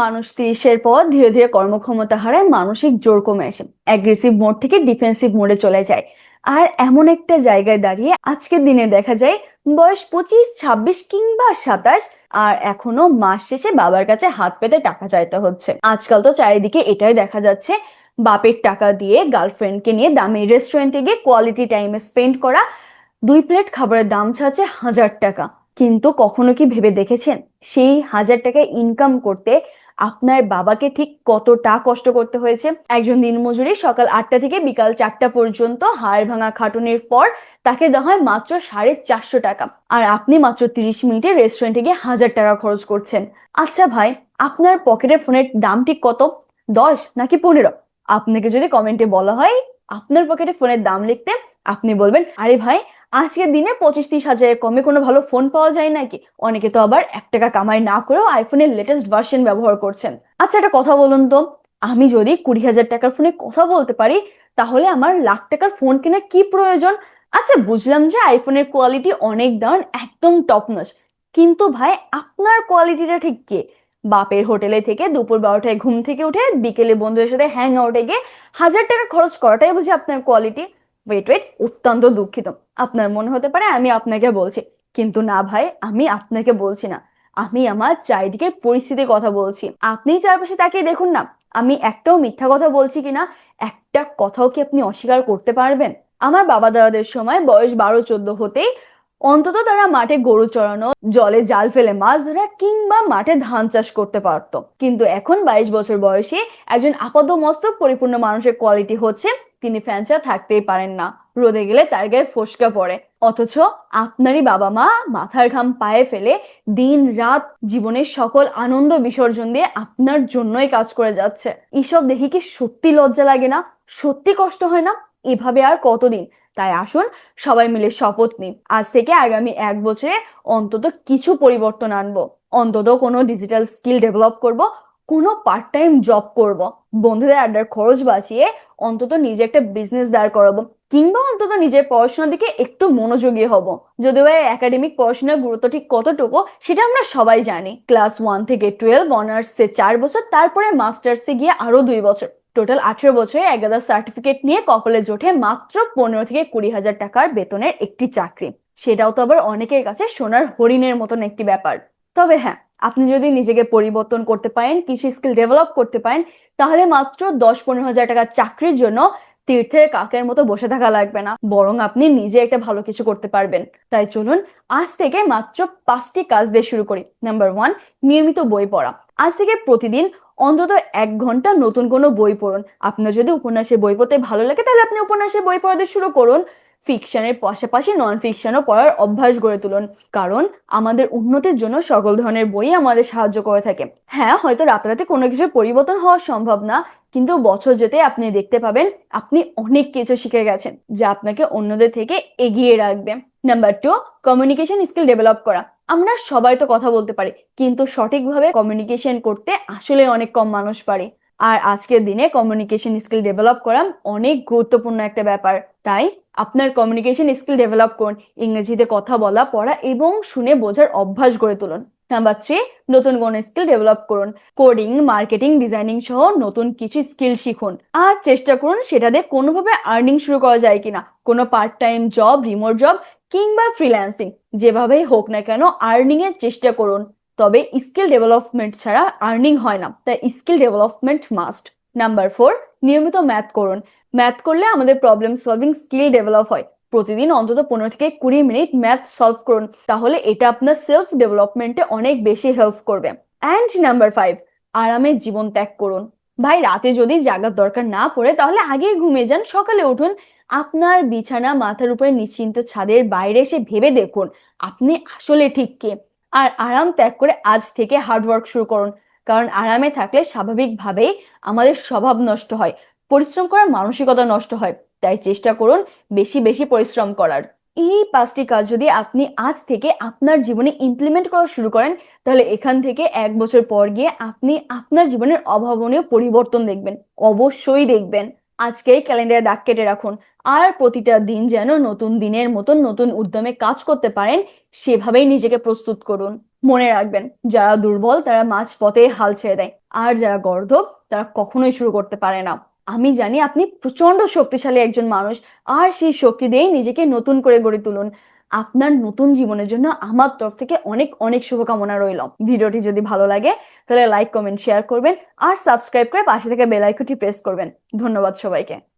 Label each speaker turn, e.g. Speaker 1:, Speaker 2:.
Speaker 1: মানুষ তিরিশের পর ধীরে ধীরে কর্মক্ষমতা হারায় মানসিক জোর কমে আসে অ্যাগ্রেসিভ মোড থেকে ডিফেন্সিভ মোডে চলে যায়। আর এমন একটা জায়গায় দাঁড়িয়ে আজকের দিনে দেখা যায় বয়স পঁচিশ, ছাব্বিশ কিংবা সাতাশ আর এখনও মাস শেষে বাবার কাছে হাত পেতে টাকা চাইতে হচ্ছে। আজকাল তো চারিদিকে এটাই দেখা যাচ্ছে, বাপের টাকা দিয়ে গার্লফ্রেন্ডকে নিয়ে দামি রেস্টুরেন্টে গিয়ে কোয়ালিটি টাইমে স্পেন্ড করা, দুই প্লেট খাবারের দাম ছাড়ছে হাজার টাকা। কিন্তু কখনো কি ভেবে দেখেছেন? সেই হাজার টাকা ইনকাম করতে আপনার বাবাকে ঠিক কতটা কষ্ট করতে হয়েছে? একজন দিনমজুরি সকাল আটটা থেকে বিকাল চারটা পর্যন্ত হাড় ভাঙা খাটুনির পর তাকে দেওয়া হয় মাত্র সাড়ে চারশো টাকা। আর আপনি মাত্র তিরিশ মিনিটে রেস্টুরেন্টে গিয়ে হাজার টাকা খরচ করছেন। আচ্ছা ভাই, আপনার পকেটের ফোনের দাম ঠিক কত? দশ নাকি পনেরো? আপনাকে যদি কমেন্টে বলা হয়, আপনার পকেটে ফোনের দাম লিখতে আপনি বলবেন, আরে ভাই আজকের দিনে পঁচিশ তিরিশ হাজারের কমে কোনো ভালো ফোন পাওয়া যায় নাকি? অনেকে তো আবার এক টাকা কামাই না করেও আইফোনের লেটেস্ট ভার্সন ব্যবহার করছেন। আচ্ছা একটা কথা বলুন তো। আমি যদি কুড়ি হাজার টাকার ফোনে কথা বলতে পারি, তাহলে আমার লাখ টাকার ফোন কেনার কি প্রয়োজন? আচ্ছা বুঝলাম যে আইফোনের কোয়ালিটি অনেক দাম একদম টপ কিন্তু ভাই, আপনার কোয়ালিটিটা ঠিক কে? বাপের হোটেলে থেকে দুপুর বারোটায় ঘুম থেকে উঠে বিকেলে বন্ধুদের সাথে হ্যাং আউটে গিয়ে হাজার টাকা খরচ করাটাই বুঝি আপনার কোয়ালিটি ওয়েট ওয়েট অত্যন্ত দুঃখিত। আপনার মনে হতে পারে আমি আপনাকে বলছি, কিন্তু না ভাই, আমি আপনাকে বলছি না। আমি আমার চারিদিকের পরিস্থিতির কথা বলছি। আপনি চারপাশে তাকিয়ে দেখুন না, আমি একটাও মিথ্যা কথা বলছি কিনা, একটা কথাও কি আপনি অস্বীকার করতে পারবেন? আমার বাবা দাদাদের সময় বয়স বারো চোদ্দ হতেই অন্তত তারা মাঠে গরু চড়ানো, জলে জাল ফেলে মাছ ধরা কিংবা মাঠে ধান চাষ করতে পারতো। কিন্তু এখন বাইশ বছর বয়সে একজন আপাত মস্তক পরিপূর্ণ মানুষের কোয়ালিটি হচ্ছে তিনি ফ্যান থাকতেই পারেন না। রোদে গেলে তার গায়ে ফোসকা পড়ে। অথচ আপনারই বাবা মা মাথার ঘাম পায়ে ফেলে দিন রাত জীবনের সকল আনন্দ বিসর্জন দিয়ে আপনার জন্যই কাজ করে যাচ্ছে। এসব দেখি কি সত্যি লজ্জা লাগে না? সত্যি কষ্ট হয় না? এভাবে আর কতদিন? তাই আসুন সবাই মিলে শপথ নিই। আজ থেকে আগামী এক বছরে অন্তত কিছু পরিবর্তন আনব। অন্তত কোনো ডিজিটাল স্কিল ডেভেলপ করব, কোনো পার্ট টাইম জব করব। বন্ধুদের আড্ডার খরচ বাঁচিয়ে অন্তত নিজে একটা বিজনেস দাঁড় করাবো, কিংবা অন্তত নিজের পড়াশোনার দিকে একটু মনোযোগী হব। যদিও একাডেমিক পড়াশোনার গুরুত্ব ঠিক কতটুকু, সেটা আমরা সবাই জানি। ক্লাস ওয়ান থেকে টুয়েলভ অনার্সে চার বছর, তারপরে মাস্টার্সে গিয়ে আরও দুই বছর। টোটাল আঠেরো বছরে এক এগাদা সার্টিফিকেট নিয়ে কপালে জোটে মাত্র পনেরো থেকে কুড়ি হাজার টাকার বেতনের একটি চাকরি। সেটাও তো আবার অনেকের কাছে সোনার হরিণের মতন একটি ব্যাপার। তবে হ্যাঁ আপনি যদি নিজেকে পরিবর্তন করতে পারেন, কিছু স্কিল ডেভেলপ করতে পারেন, তাহলে মাত্র দশ পনেরো হাজার টাকার চাকরির জন্য তীর্থের কাকের মতো বসে থাকা লাগবে না, বরং আপনি নিজে একটা ভালো কিছু করতে পারবেন। তাই চলুন আজ থেকে মাত্র পাঁচটি কাজ দিয়ে শুরু করি। নাম্বার ওয়ান নিয়মিত বই পড়া। আজ থেকে প্রতিদিন অন্তত এক ঘণ্টা নতুন কোনো বই পড়ুন। আপনার যদি উপন্যাসের বই পড়তে ভালো লাগে, তাহলে আপনি উপন্যাসের বই পড়াতে শুরু করুন। ফিকশনের পাশাপাশি নন ফিকশনও পড়ার অভ্যাস গড়ে তুলুন। কারণ আমাদের উন্নতির জন্য সকল ধরনের বই আমাদের সাহায্য করে থাকে। হ্যাঁ হয়তো রাতারাতি কোনো কিছু পরিবর্তন হওয়া সম্ভব না। কিন্তু বছর যেতে আপনি দেখতে পাবেন, আপনি অনেক কিছু শিখে গেছেন যা আপনাকে অন্যদের থেকে এগিয়ে রাখবে। Number two communication skill develop করা। আমরা সবাই তো কথা বলতে পারি, কিন্তু সঠিকভাবে কমিউনিকেশন করতে আসলে অনেক কম মানুষ পারে। আর আজকের দিনে কমিউনিকেশন স্কিল ডেভেলপ করা অনেক গুরুত্বপূর্ণ একটা ব্যাপার। তাই আপনার কমিউনিকেশন স্কিল ডেভেলপ করুন, ইংরেজিতে কথা বলা, পড়া এবং শুনে বোঝার অভ্যাস গড়ে তুলুন। নাম্বার থ্রি নতুন কোনো স্কিল ডেভেলপ করুন। কোডিং মার্কেটিং ডিজাইনিং সহ নতুন কিছু স্কিল শিখুন। আর চেষ্টা করুন সেটা দিয়ে কোনোভাবে আর্নিং শুরু করা যায় কিনা। কোনো part time job remote job কিংবা ফ্রিল্যান্সিং যেভাবেই হোক না কেন আর্নিং এর চেষ্টা করুন। তবে স্কিল ডেভেলপমেন্ট ছাড়া আর্নিং হয় না। তাই skill development must number four নিয়মিত ম্যাথ করুন। ম্যাথ করলে আমাদের প্রবলেম সলভিং স্কিল ডেভেলপ হয়। প্রতিদিন অন্তত পনেরো থেকে কুড়ি মিনিট ম্যাথ সলভ করুন। তাহলে এটা আপনার সেলফ ডেভেলপমেন্টে অনেক বেশি হেল্প করবে। অ্যান্ড নাম্বার ফাইভ আরামের জীবন ত্যাগ করুন। ভাই, রাতে যদি জাগার দরকার না পড়ে, তাহলে আগেই ঘুমিয়ে যান, সকালে উঠুন। আপনার বিছানা মাথার উপরে নিশ্চিন্ত ছাদের বাইরে এসে ভেবে দেখুন, আপনি আসলে ঠিক কে। আর আরাম ত্যাগ করে আজ থেকে হার্ডওয়ার্ক শুরু করুন। কারণ আরামে থাকলে স্বাভাবিকভাবেই আমাদের স্বভাব নষ্ট হয়, পরিশ্রম করার মানসিকতা নষ্ট হয়। তাই চেষ্টা করুন বেশি বেশি পরিশ্রম করার। এই পাঁচটি কাজ যদি আপনি আজ থেকে আপনার জীবনে ইমপ্লিমেন্ট করা শুরু করেন, তাহলে এখান থেকে এক বছর পর গিয়ে আপনি আপনার জীবনের অভাবনীয় পরিবর্তন দেখবেন। অবশ্যই দেখবেন। আজকে ক্যালেন্ডারে দাগ কেটে রাখুন। আর প্রতিটা দিন যেন নতুন দিনের মতন নতুন উদ্যমে কাজ করতে পারেন, সেভাবেই নিজেকে প্রস্তুত করুন। মনে রাখবেন, যারা দুর্বল তারা মাঝ পথে হাল ছেড়ে দেয়। আর যারা গর্ধব, তারা কখনোই শুরু করতে পারে না। আমি জানি আপনি প্রচণ্ড শক্তিশালী একজন মানুষ, আর সেই শক্তি দিয়েই নিজেকে নতুন করে গড়ে তুলুন। আপনার নতুন জীবনের জন্য আমার তরফ থেকে অনেক অনেক শুভকামনা রইল। ভিডিওটি যদি ভালো লাগে, তাহলে লাইক, কমেন্ট, শেয়ার করবেন, আর সাবস্ক্রাইব করে পাশে থেকে বেল আইকনটি প্রেস করবেন। ধন্যবাদ সবাইকে।